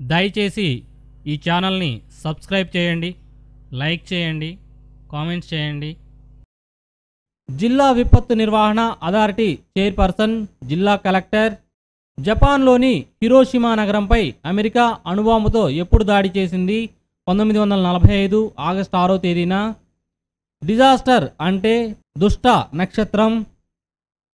దయచేసి ఈ ఛానల్ని సబ్స్క్రైబ్ చేయండి లైక్ చేయండి కామెంట్స్ చేయండి. జిల్లా విపత్తు నిర్వహణ అథారిటీ చైర్పర్సన్ జిల్లా కలెక్టర్. జపాన్లోని హిరోషిమా నగరంపై అమెరికా అణుబాంబుతో ఎప్పుడు దాడి చేసింది? పంతొమ్మిది వందల నలభై ఐదు ఆగస్టు ఆరో తేదీన. డిజాస్టర్ అంటే దుష్ట నక్షత్రం.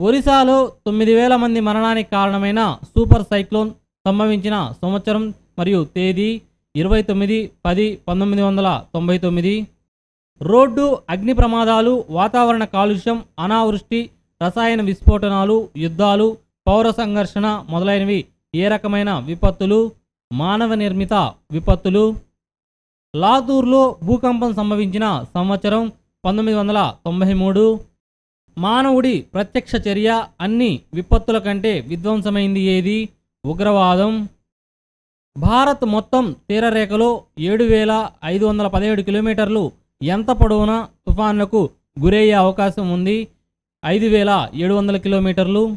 ఒరిస్సాలో తొమ్మిది వేల మంది మరణానికి కారణమైన సూపర్ సైక్లోన్ సంభవించిన సంవత్సరం మరియు తేదీ ఇరవై తొమ్మిది పది పంతొమ్మిది వందల తొంభై తొమ్మిది. రోడ్డు అగ్ని ప్రమాదాలు వాతావరణ కాలుష్యం అనావృష్టి రసాయన విస్ఫోటనాలు యుద్ధాలు పౌర సంఘర్షణ మొదలైనవి ఏ రకమైన విపత్తులు? మానవ నిర్మిత విపత్తులు. లాతూర్లో భూకంపం సంభవించిన సంవత్సరం పంతొమ్మిది వందల తొంభై మూడు. మానవుడి ప్రత్యక్ష చర్య అన్ని విపత్తుల కంటే విధ్వంసమైంది ఏది? ఉగ్రవాదం. భారత్ మొత్తం తీరరేఖలో ఏడు వేల ఐదు వందల పదిహేడు కిలోమీటర్లు ఎంత పొడవున తుఫాన్లకు గురయ్యే అవకాశం ఉంది? ఐదు వేల ఏడు వందల కిలోమీటర్లు.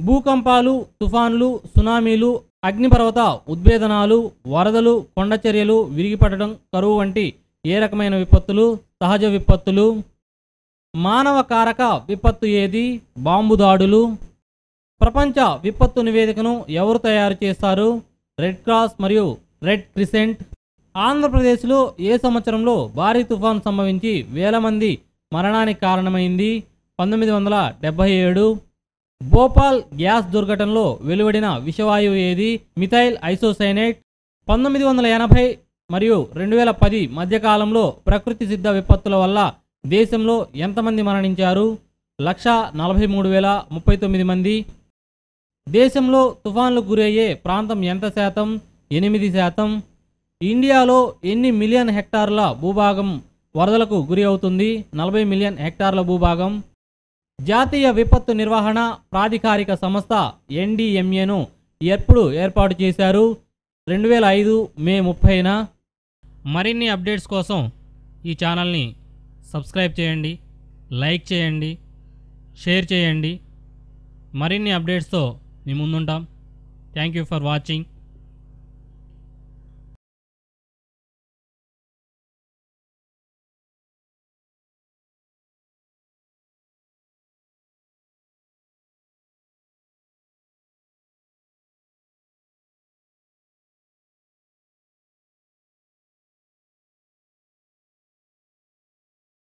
భూకంపాలు తుఫాన్లు సునామీలు అగ్నిపర్వత ఉద్భేదనాలు వరదలు కొండచర్యలు విరిగిపడడం కరువు వంటి ఏ రకమైన విపత్తులు? సహజ విపత్తులు. మానవ కారక విపత్తు ఏది? బాంబు దాడులు ప్రపంచ విపత్తు నివేదికను ఎవరు తయారు చేస్తారు? రెడ్ క్రాస్ మరియు రెడ్ క్రిసెంట్. ఆంధ్రప్రదేశ్లో ఏ సంవత్సరంలో భారీ తుఫాను సంభవించి వేల మంది మరణానికి కారణమైంది? పంతొమ్మిది వందల డెబ్బై ఏడు. భోపాల్ గ్యాస్ దుర్ఘటనలో వెలువడిన విషవాయువు ఏది? Methyl isocyanate. పంతొమ్మిది వందల ఎనభై మరియు రెండు వేల పది మధ్యకాలంలో ప్రకృతి సిద్ధ విపత్తుల వల్ల దేశంలో ఎంతమంది మరణించారు? లక్ష నలభై మూడు వేల ముప్పై తొమ్మిది మంది. దేశంలో తుఫాన్లకు గురయ్యే ప్రాంతం ఎంత శాతం? ఎనిమిది శాతం. ఇండియాలో ఎన్ని మిలియన్ హెక్టార్ల భూభాగం వరదలకు గురి అవుతుంది? నలభై మిలియన్ హెక్టార్ల భూభాగం. జాతీయ విపత్తు నిర్వహణ ప్రాధికారిక సంస్థ ఎన్డీఎంఏను ఎప్పుడు ఏర్పాటు చేశారు? రెండు వేల ఐదు మే ముప్పైన? మరిన్ని అప్డేట్స్ కోసం ఈ ఛానల్ని సబ్స్క్రైబ్ చేయండి లైక్ చేయండి షేర్ చేయండి. మరిన్ని అప్డేట్స్తో మీ ముందుంటాం. Thank you for watching